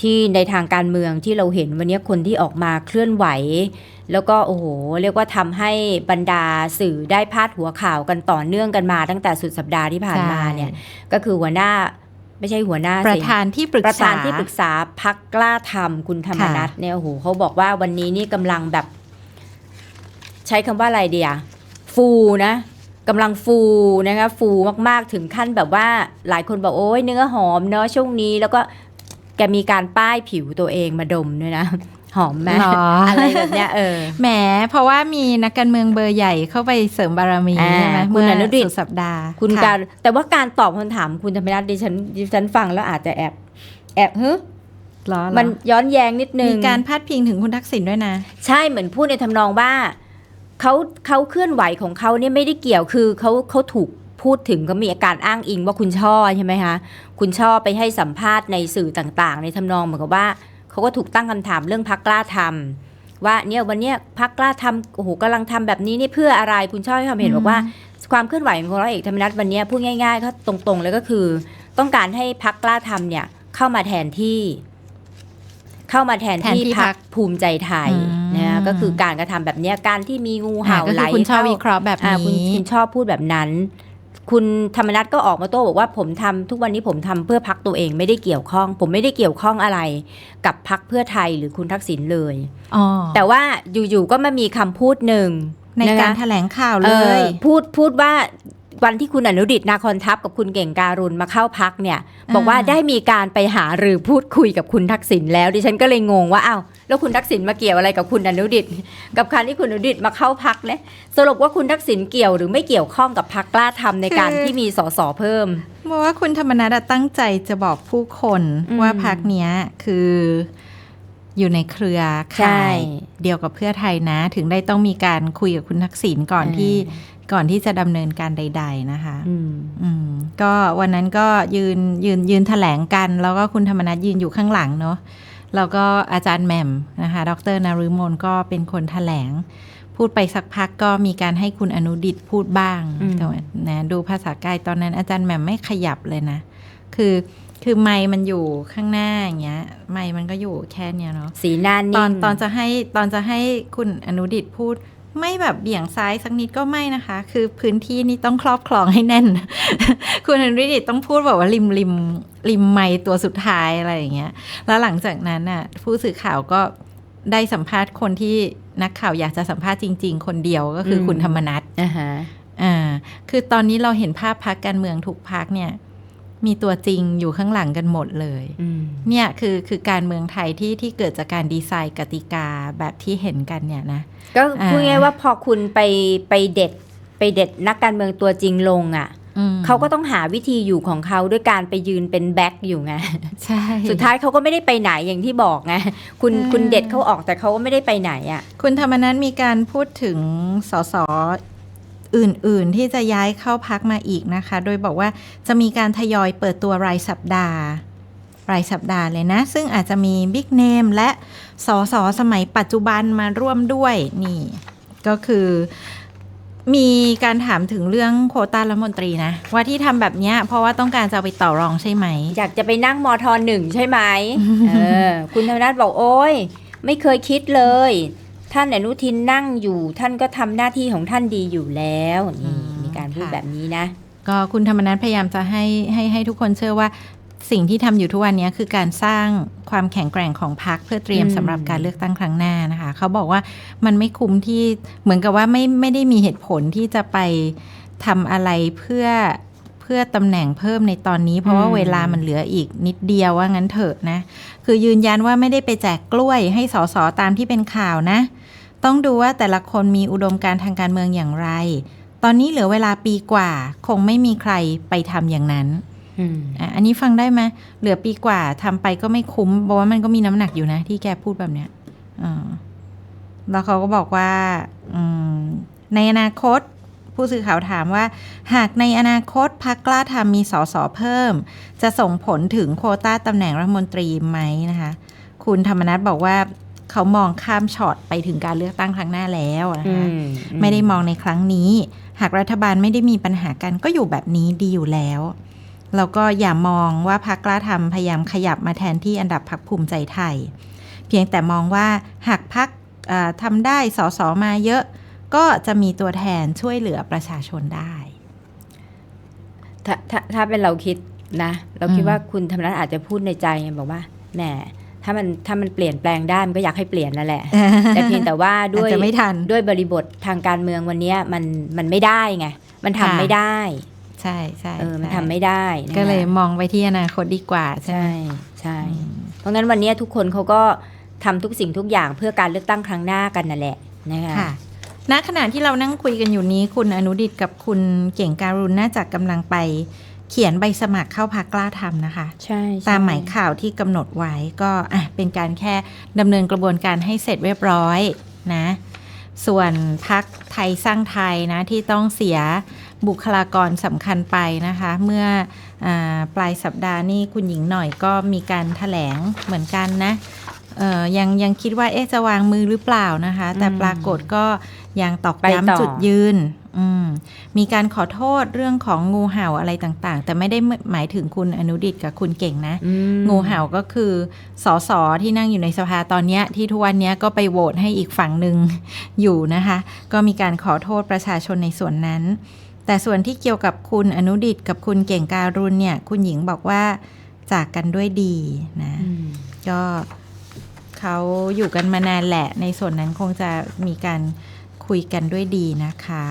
ที่ในทางการเมืองที่เราเห็นวันนี้คนที่ออกมาเคลื่อนไหว แล้วก็โอ้โหเรียกว่าทำให้บรรดาสื่อได้พาดหัวข่าวกันต่อเนื่องกันมาตั้งแต่สุดสัปดาห์ที่ผ่านมาเนี่ยก็คือหัวหน้าไม่ใช่หัวหน้าสิประธานที่ปรึกประษาธานที่ปรึกษาพักกล้าทำคุณธรรมนัฐเนี่ยโอ้โหเขาบอกว่าวันนี้นี่กำลังแบบ ใช้คำว่าอะไรเดียฟูนะกำลังฟูนะคะฟูมากๆถึงขั้นแบบว่าหลายคนบอกโอ้ยเนื้อหอมเนาะช่วงนี้แล้วก็ แกมีการป้ายผิวตัวเองมาดมด้วยนะ หอมไหมหรออะไรแบบเนี้ยเออ แหม เพราะว่ามีนักการเมืองเบอร์ใหญ่เข้าไปเสริมบารมีอ่าใช่ไหมคุณเมื่อนุดิษฐ์สุดสัปดาห์คุณะการแต่ว่าการตอบคำถามคุณธรรมนัฐดิฉันดิฉันฟังแล้วอาจจะแอบแอบเฮ้เหรอเหรอมันย้อนแย้งนิดนึงมีการพาดพิงถึงคุณทักษิณด้วยนะ ใช่เหมือนพูดในทำนองว่าเขาเขาเคลื่อนไหวของเขาเนี่ยไม่ได้เกี่ยวคือเขาเขาถูก พูดถึงก็มีอาการอ้างอิงว่าคุณช่อใช่ไหมคะ คุณช่อไปให้สัมภาษณ์ในสื่อต่างๆ ในทำนองเหมือนกับว่าเขาก็ถูกตั้งคำถามเรื่องพักกล้าทำว่าเนี่ยวันเนี้ยพักกล้าทำโอ้โหกำลังทำแบบนี้นี่เพื่ออะไรคุณช่อให้ความเห็นบอกว่าความเคลื่อนไหวของร้อยเอกธรรมนัฐวันเนี้ยพูดง่ายๆก็ตรงๆเลยก็คือ ต้องการให้พักกล้าทำเนี่ยเข้ามาแทนที่ เข้ามาแทนแทนที่ที่พรพัรกคภูมิใจไทยอืมนะก็คือการกระทำแบบเนี้ยการที่มีงูเห่าอ่าก็ไหลคือคุณชอบเข้าวิเคราะห์แบบอ่าคุณนี้คุณชอบพูดแบบนั้น คุณธรรมนัฐก็ออกมาโต้บอกว่าผมทำทุกวันนี้ผมทำเพื่อพักตัวเองไม่ได้เกี่ยวข้อง ผมไม่ได้เกี่ยวข้องอะไร กับพักเพื่อไทยหรือคุณทักษิณเลยอ๋อแต่ว่าอยู่ๆก็มามีคำพูดหนึ่งในนะคะการแถลงข่าวเอเลอยพูดพูดว่าวันที่คุณอนุดิตนาคอนทัพกับคุณเก่งการุณมาเข้าพักเนี่ย บอกว่าอ่าได้มีการไปหาหรือพูดคุยกับคุณทักษิณแล้ว ดิฉันก็เลยงงว่าอ้าว แล้วคุณทักษิณมาเกี่ยวอะไรกับคุณอนุดิต กับการที่คุณอนุดิตมาเข้าพักเนี่ยสรุปว่าคุณทักษิณเกี่ยวหรือไม่เกี่ยวข้องกับพักกล้าทำในการที่มีสสเพิ่มเพราะว่าคุณธรรมนัฐอะตั้งใจจะบอกผู้คนอืมว่าพักเนี้ยคืออยู่ในเครือใช่ข่ายเดียวกับเพื่อไทยนะ ถึงได้ต้องมีการคุยกับคุณทักษิณก่อนอืมที่ก่อนที่จะดำเนินการใด ๆ นะคะอืมอืมก็วันนั้นก็ยืนยืนยืนแถลงกัน แล้วก็คุณธรรมนัฐยืนอยู่ข้างหลังเนาะ แล้วก็อาจารย์แหม่มนะคะ ดรนารุมนก็เป็นคนแถลง พูดไปสักพักก็มีการให้คุณอนุดิตพูดบ้างอืมแต่ว่านะดูภาษากายตอนนั้นอาจารย์แหม่มไม่ขยับเลยนะ คือคือไมค์มันอยู่ข้างหน้าอย่างเงี้ย ไมค์มันก็อยู่แค่เนี้ยเนาะสีหน้าตนิ่อนงตอนจะให้ตอนจะให้คุณอนุดิตพูด ไม่แบบเบี่ยงซ้ายสักนิดก็ไม่นะคะ คือพื้นที่นี่ต้องครอบครองให้แน่น คุณอนุดิตต้องพูดแบบว่าริมริมริมไมค์ตัวสุดท้ายอะไรอย่างเงี้ย แล้วหลังจากนั้นน่ะผู้สื่อข่าวก็ได้สัมภาษณ์คนที่นักข่าวอยากจะสัมภาษณ์จริง ๆ คนเดียวก็คืออมคุณธรรมนัฐอ่าฮะอ่าคือตอนนี้เราเห็นภาพพักการเมืองทุกพักเนี่ย มีตัวจริงอยู่ข้างหลังกันหมดเลยอืมเนี่ยคือคือการเมืองไทยที่ที่เกิดจากการดีไซน์กติกาแบบที่เห็นกันเนี่ยนะ ก็อ่าพูดง่ายๆว่าพอคุณไปไปเด็ดไปเด็ดนักการเมืองตัวจริงลงอะอืมเขาก็ต้องหาวิธีอยู่ของเขาด้วยการไปยืนเป็นแบ็คอยู่ไงใช่สุดท้ายเขาก็ไม่ได้ไปไหนอย่างที่บอกไงคุณอืมคุณเด็ดเขาออกแต่เขาก็ไม่ได้ไปไหนอะ คุณธรรมนัฐมีการพูดถึงสส อื่นๆ ที่จะย้ายเข้าพักมาอีกนะคะ โดยบอกว่าจะมีการทยอยเปิดตัวรายสัปดาห์ รายสัปดาห์เลยนะ ซึ่งอาจจะมีบิ๊กเนมและสสสมัยปัจจุบันมาร่วมด้วยนี่ ก็คือมีการถามถึงเรื่องโควต้ารัฐมนตรีนะ ว่าที่ทำแบบเนี้ยเพราะว่าต้องการจะไปต่อรองใช่ไหม อยากจะไปนั่งมอทอหนึ่งใช่ไหมเออคุณธรรมนัฐบอกโอ้ยไม่เคยคิดเลย ท่านอนุทินนั่งอยู่ ท่านก็ทำหน้าที่ของท่านดีอยู่แล้วนี่อืมมีการพูดค่ะแบบนี้นะ ก็คุณธรรมนัฐพยายามจะให้ให้ให้ทุกคนเชื่อว่าสิ่งที่ทำอยู่ทุกวันนี้คือการสร้างความแข็งแกร่งของพรรคเพื่อเตรียมอืมสำหรับการเลือกตั้งครั้งหน้านะคะ เขาบอกว่ามันไม่คุ้มที่เหมือนกับว่าไม่ไม่ได้มีเหตุผลที่จะไปทำอะไรเพื่อเพื่อตำแหน่งเพิ่มในตอนนี้ เพราะว่าเวลามันเหลืออีกนิดเดียวว่างั้นเถอะนะ คือยืนยันว่าไม่ได้ไปแจกกล้วยให้สสตามที่เป็นข่าวนะ ต้องดูว่าแต่ละคนมีอุดมการณ์ทางการเมืองอย่างไร ตอนนี้เหลือเวลาปีกว่า คงไม่มีใครไปทำอย่างนั้นอืมอะอันนี้ฟังได้ไหมเหลือปีกว่าทำไปก็ไม่คุ้มเพราะว่ามันก็มีน้ำหนักอยู่นะ ที่แกพูดแบบเนี้ยอ่าแล้วเขาก็บอกว่าอืมในอนาคตผู้สื่อข่าวถามว่า หากในอนาคตพักกล้าทำมีสสเพิ่ม จะส่งผลถึงโควต้าตำแหน่งรัฐมนตรีไหมนะคะ คุณธรรมนัฐบอกว่า เขามองข้ามช็อตไปถึงการเลือกตั้งครั้งหน้าแล้วนะอืคะมไม่ได้มองในครั้งนี้ หากรัฐบาลไม่ได้มีปัญหากันก็อยู่แบบนี้ดีอยู่แล้วแล้วก็อย่ามองว่าพักกล้าทำพยายามขยับมาแทนที่อันดับพักภูมิใจไทย เพียงแต่มองว่าหากพักทำได้สสมาเยอะ ก็จะมีตัวแทนช่วยเหลือประชาชนได้ถ้าถ้าถ้าเป็นเราคิดนะ เราคิดอืมว่าคุณธรรมนัฐอาจจะพูดในใจไงบอกว่าแหม ถ้ามันถ้ามันเปลี่ยนแปลงได้มันก็อยากให้เปลี่ยนนั่นแหละ แต่เพียงแต่ว่าด้อาวยจจะไม่ทันด้วยบริบททางการเมืองวันเนี้ยมันมันไม่ได้ไงมันทำค่ะไม่ได้ ใช่ใช่เออมันใช่ทำไม่ได้นะคะก็เลยมองไปที่อนาคตดีกว่าใช่ไหมใช่ใช่อืมเพราะงั้นวันเนี้ยทุกคนเขาก็ทำทุกสิ่งทุกอย่างเพื่อการเลือกตั้งครั้งหน้ากันนั่นแหละนะคะค่ะณขณะที่เรานั่งคุยกันอยู่นี้คุณอนุดิตกับคุณเก่งการุณน่าจะกำลังไป เขียนใบสมัครเข้าพักกล้าทำนะคะใช่ใช่ตามหมายข่าวที่กำหนดไว้ก็อะเป็นการแค่ดำเนินกระบวนการให้เสร็จเรียบร้อยนะ ส่วนพักไทยสร้างไทยนะที่ต้องเสียบุคลากรสำคัญไปนะคะ เมื่ออาปลายสัปดาห์นี้คุณหญิงหน่อยก็มีการถแถลงเหมือนกันนะเอ่อยังยังคิดว่าเอ๊ะจะวางมือหรือเปล่านะคะ แต่ปรากฏก็ยังตอกไปต่อย้ำจุดยืนอื มมีการขอโทษเรื่องของงูเห่าอะไรต่างๆ แต่ไม่ได้หมายถึงคุณอนุดิตกับคุณเก่งนะอืมงูเห่าก็คือสอสอที่นั่งอยู่ในสภาตอนเนี้ยที่ทุกวันเนี้ยก็ไปโหวตให้อีกฝั่งหนึ่งอยู่นะคะ ก็มีการขอโทษประชาชนในส่วนนั้น แต่ส่วนที่เกี่ยวกับคุณอนุดิตกับคุณเก่งการุณเนี่ย คุณหญิงบอกว่าจากกันด้วยดีนะอืมก็เขาอยู่กันมานานแหละ ในส่วนนั้นคงจะมีการคุยกันด้วยดีนะคะ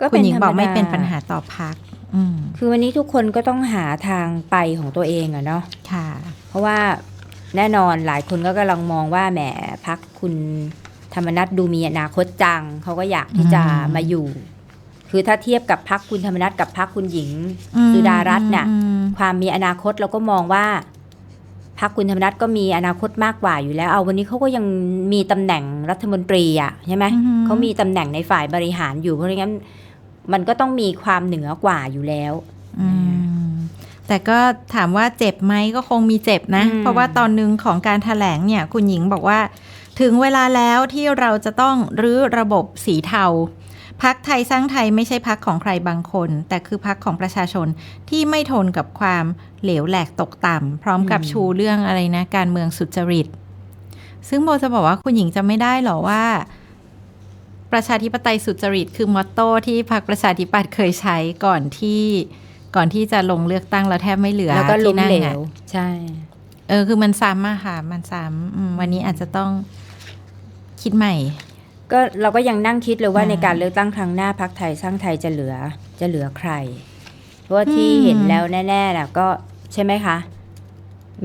ก็คุณหญิงธรรบอกไม่ดาเป็นปัญหาต่อพักอืมคือวันนี้ทุกคนก็ต้องหาทางไปของตัวเองอะเนาะค่ะ เพราะว่าแน่นอนหลายคนก็กำลังมองว่าแหมพักคุณธรรมนัฐดูมีอนาคตจังเขาก็อยากที่จะอืมมาอยู่ คือถ้าเทียบกับพักคุณธรรมนัฐกับพักคุณหญิงอืมสุดารัตน์น่ะอืมความมีอนาคตเราก็มองว่าพักคุณธรรมนัฐก็มีอนาคตมากกว่าอยู่แล้ว เอาวันนี้เขาก็ยังมีตำแหน่งรัฐมนตรีอะใช่ไหมอือฮึเขามีตำแหน่งในฝ่ายบริหารอยู่เพราะงั้น มันก็ต้องมีความเหนือกว่าอยู่แล้วอืมแต่ก็ถามว่าเจ็บไหมก็คงมีเจ็บนะอืมเพราะว่าตอนหนึ่งของการถแถลงเนี่ย คุณหญิงบอกว่า ถึงเวลาแล้วที่เราจะต้องรื้อระบบสีเทาพักไทยสร้างไทยไม่ใช่พักของใครบางคน แต่คือพักของประชาชนที่ไม่ทนกับความเหลวแหลกตกต่ำพร้อมกับอืมชูเรื่องอะไรนะ การเมืองสุจริต ซึ่งโบจะบอกว่าคุณหญิงจะไม่ได้หรอว่า ประชาธิปไตยสุจริตคือมอตโต้ที่พรรคประชาธิปัตย์เคยใช้ก่อนที่ก่อนที่จะลงเลือกตั้งแล้วแทบไม่เหลือแล้วก็ล้มที่นั่งเหลอะวใช่ เออคือมันซ้ำอะค่ะ มันซ้ำอืมวันนี้อาจจะต้องคิดใหม่ ก็เราก็ยังนั่งคิดเลยว่าอืมในการเลือกตั้งครั้งหน้าพักไทยสร้างไทยจะเหลือจะเหลือใคร เพราะว่าที่อืมเห็นแล้วแน่ๆน่ะก็ใช่ไหมคะ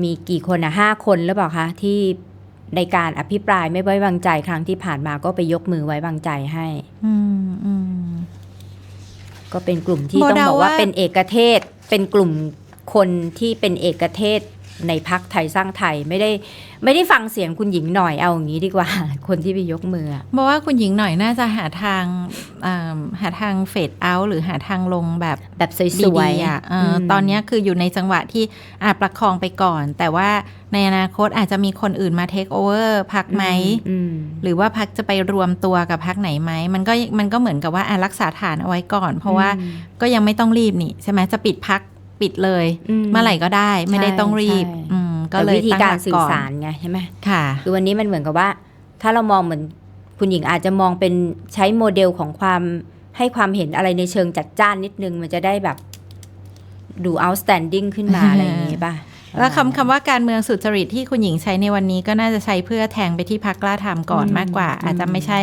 มีกี่คนอะห้าคนหรือเปล่าคะที่ ในการอภิปรายไม่ไว้วางใจครั้งที่ผ่านมาก็ไปยกมือไว้วางใจให้อืมอืมก็เป็นกลุ่มที่โบต้องเดาบอกว่าว่าเป็นเอกเทศ เป็นกลุ่มคนที่เป็นเอกเทศ ในพักไทยสร้างไทยไม่ได้ไม่ได้ฟังเสียงคุณหญิงหน่อยเอาอย่างนี้ดีกว่า คนที่ไปยกมืออะบอกว่าคุณหญิงหน่อยน่าจะหาทางอ่าหาทางเฟดเอาหรือหาทางลงแบบแบบสดีวยๆๆอะเอออมตอนเนี้ยคืออยู่ในจังหวะที่อาจประคองไปก่อน แต่ว่าในอนาคตอาจจะมีคนอื่นมาเทคโอเวอร์พักไหมอืมหรือว่าพักจะไปรวมตัวกับพักไหนไหมมันก็มันก็เหมือนกับว่าอะรักษาฐานเอาไว้ก่อน เพราะว่าก็ยังไม่ต้องรีบนี่ใช่ไหมจะปิดพัก ปิดเลยเมื่อไหร่ก็ได้ไม่ได้ต้องรีบใช่อืมก็ก็เลเลยยวิธีตั้งการหลัสื่ก่ออนสารไงใช่ไหมค่ะคือวันนี้มันเหมือนกับว่า ถ้าเรามองเหมือนคุณหญิงอาจจะมองเป็นใช้โมเดลของความให้ความเห็นอะไรในเชิงจัดจ้านนิดนึง มันจะได้แบบดู outstanding ขึ้นมาอะไรอย่างงี้ป่ะแล้วคำคำว่าการเมืองสุจริตที่คุณหญิงใช้ในวันนี้ก็น่าจะใช้เพื่อแทงไปที่พักกล้าทำก่อนอืมมากกว่า อาจจะไม่ใช่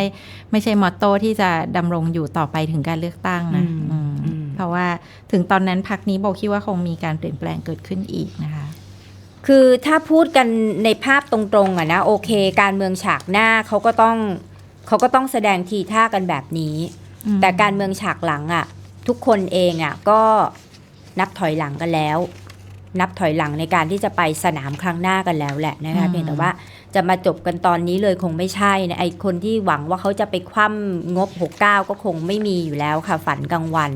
ไม่ใช่มอตโต้ที่จะดำรงอยู่ต่อไปถึงการเลือกตั้งนะอืมอืมอืม เพราะว่าถึงตอนนั้นพักนี้โบคิดว่าคงมีการเปลี่ยนแปลงเกิดขึ้นอีกนะคะคือถ้าพูดกันในภาพตรงๆอะนะโอเค การเมืองฉากหน้าเขาก็ต้องเขาก็ต้องแสดงทีท่ากันแบบนี้อืมแต่การเมืองฉากหลังอะทุกคนเองอะก็นับถอยหลังกันแล้ว นับถอยหลังในการที่จะไปสนามครั้งหน้ากันแล้วแหละนะคะเพียงแต่ว่าจะมาจบกันตอนนี้เลยคงไม่ใช่นะไอคนที่หวังว่าเขาจะไปคว่ำงบ 69 ก็คงไม่มีอยู่แล้วค่ะฝันกลางวัน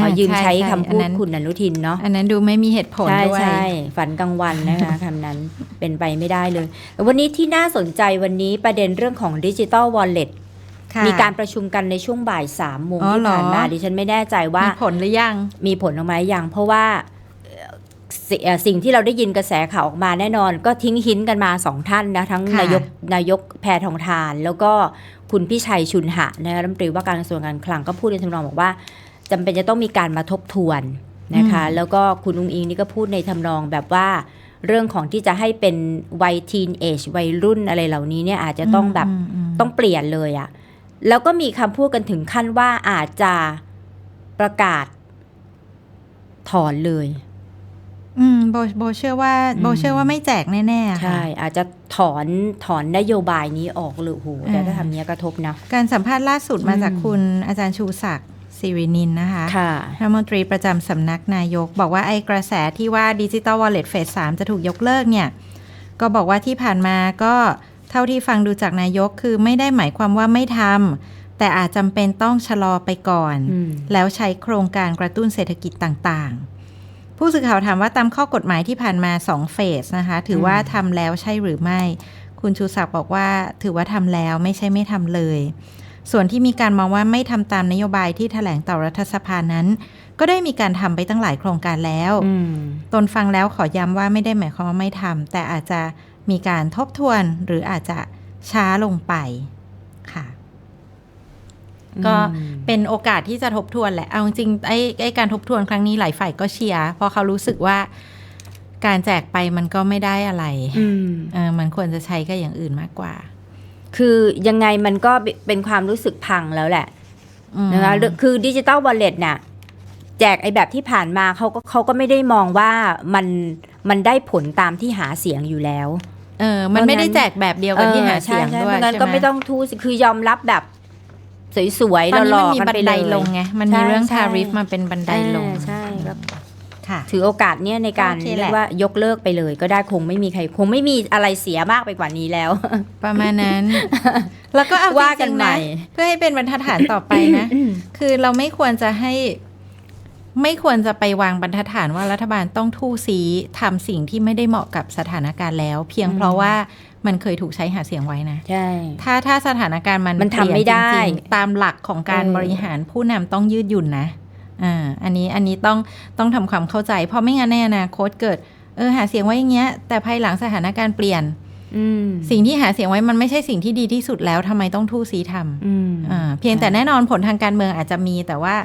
ขอยืมใช้คำพูดคุณอนุทินเนาะอันนั้นดูไม่มีเหตุผลใช่ด้วยใช่ฝันกลางวันนะคะคำนั้นเป็นไปไม่ได้เลยแต่วันนี้ที่น่าสนใจวันนี้ประเด็นเรื่องของดิจิ t a ลวอลเล็ตค่ะมีการประชุมกันในช่วงบ่ายสามโมงอ๋อที่เหรอผ่านมาดิฉันไม่แน่ใจว่ามีผลหรือยัง มีผลออกมาหรือยังเพราะว่าเอ่อสิเอ่อสิ่งที่เราได้ยินกระแสข่าวออกมาแน่นอน ก็ทิ้งหินกันมาสองท่านนะทั้งค่ะนายกนายกแพทองทาน แล้วก็คุณพิชัยชุนหะนะรัฐมนตรีว่าการกระทรวงการคลังก็พูดในทำนองบอกว่า จำเป็นจะต้องมีการมาทบทวนนะคะ แล้วก็คุณอุ้งอิงนี่ก็พูดในทำนองแบบว่าเรื่องของที่จะให้เป็นวัยทีนเอจวัยรุ่นอะไรเหล่านี้เนี่ยอาจจะต้องแบบมมต้องเปลี่ยนเลยอะแล้วก็มีคำพูดกันถึงขั้นว่าอาจจะประกาศถอนเลย อืมโบโบเชื่อว่าอืมโบเชื่อว่าไม่แจกแน่ ๆ ค่ะ ใช่ อาจจะถอนถอนนโยบายนี้ออกเลยโอ้โหแต่ถ้าอ่าทำเนี้ยกระทบนะ การสัมภาษณ์ล่าสุดมาจากอืมคุณอาจารย์ชูศักดิ์ สิรินินนะคะค่ะรัฐมนตรีประจำสำนักนายก บอกว่าไอ้กระแสที่ว่าดิจิ t a ลวอลเล็ตเฟสสจะถูกยกเลิกเนี่ย ก็บอกว่าที่ผ่านมาก็เท่าที่ฟังดูจากนายกคือไม่ได้หมายความว่าไม่ทำแต่อาจจำเป็นต้องชะลอไปก่อนอืมแล้วใช้โครงการกระตุ้นเศรษฐกิจต่างๆ ผู้สื่อข่าวถามว่าตามข้อกฎหมายที่ผ่านมา2เฟสนะคะ ถือว่าทำแล้วใช่หรือไม่ คุณชูศักดิ์บอกว่าถือว่าทำแล้วไม่ใช่ไม่ทำเลย ส่วนที่มีการมองว่าไม่ทำตามนโยบายที่แถลงต่อรัฐสภานั้น ก็ได้มีการทำไปตั้งหลายโครงการแล้วอืมตนฟังแล้วขอย้ำว่าไม่ได้หมายความว่าไม่ทำแต่อาจจะมีการทบทวนหรืออาจจะช้าลงไปค่ะ ก็อืมเป็นโอกาสที่จะทบทวนแหละ เอาจริงๆไอ้ไอ้การทบทวนครั้งนี้หลายฝ่ายก็เชียร์เพราะเขารู้สึกว่าการแจกไปมันก็ไม่ได้อะไรอืมเออมันควรจะใช้ก็อย่างอื่นมากกว่า คือยังไงมันก็เป็นความรู้สึกพังแล้วแหละอืมนะคะเรื่องคือดิจิตอลวอลเล็ตน่ะแจกไอ้แบบที่ผ่านมาเขาก็เขาก็ไม่ได้มองว่ามันมันได้ผลตามที่หาเสียงอยู่แล้วเออมันไม่ได้แจกแบบเดียวกับที่หาเสียงใช่ด้วยใช่เพราะงั้นใช่ก็ไหมไม่ต้องทูสิคือยอมรับแบบสวยๆตอนนี้หล่มันอมีๆกันบันไปไดเลยลงไงมันใช่มีเรื่องใช่ทาริฟมาเป็นบันไดลงอ่าใช่ครับค่ะ ถือโอกาสเนี้ยในการโอเคแหละเรียกว่ายกเลิกไปเลย ก็ได้คงไม่มีใครคงไม่มีอะไรเสียมากไปกว่านี้แล้ว ประมาณนั้น แล้วก็เอาจว่ากัรินงๆใหม่นะเพื่อให้เป็นบรรทัดฐานต่อไปนะ คือเราไม่ควรจะให้ไม่ควรจะไปวางบรรทัดฐานว่ารัฐบาลต้องทู่ซีทำสิ่งที่ไม่ได้เหมาะกับสถานการณ์แล้ว เพียงอืมเพราะว่ามันเคยถูกใช้หาเสียงไว้นะ ใช่ ถ้าถ้าสถานการณ์มันมันทำเปลี่ยไม่ได้จริงๆตามหลักของการเออบริหารผู้นำต้องยืดหยุ่นนะ อ่าอันนี้อันนี้ต้องต้องทำความเข้าใจ เพราะไม่งั้นในอนาคตเกิดเออหาเสียงไว้อย่างเงี้ย แต่ภายหลังสถานการณ์เปลี่ยนอืมสิ่งที่หาเสียงไว้มันไม่ใช่สิ่งที่ดีที่สุดแล้วทำไมต้องทู่ซีทำอืมอ่าเพียงแต่แน่นอนผลทางการเมืองอาจจะมีแต่ว่า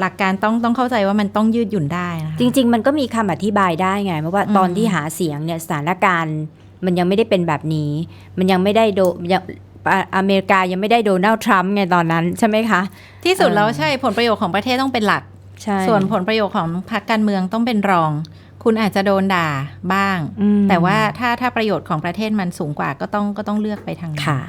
หลักการต้องต้องเข้าใจว่ามันต้องยืดหยุ่นได้นะคะจริง ๆ มันก็มีคำอธิบายได้ไงเพราะว่าอืมตอนที่หาเสียงเนี่ยสถานการณ์ มันยังไม่ได้เป็นแบบนี้ มันยังไม่ได้โดยัง อ่าอเมริกายังไม่ได้โดนัลด์ทรัมป์ไงตอนนั้นใช่ไหมคะ ที่สุดแล้วเออใช่ผลประโยชน์ของประเทศต้องเป็นหลักใช่ส่วนผลประโยชน์ของพรรคการเมืองต้องเป็นรอง คุณอาจจะโดนด่าบ้างอืมแต่ว่าถ้าถ้าประโยชน์ของประเทศมันสูงกว่าก็ต้องก็ต้องเลือกไปทางนั้นค่ะ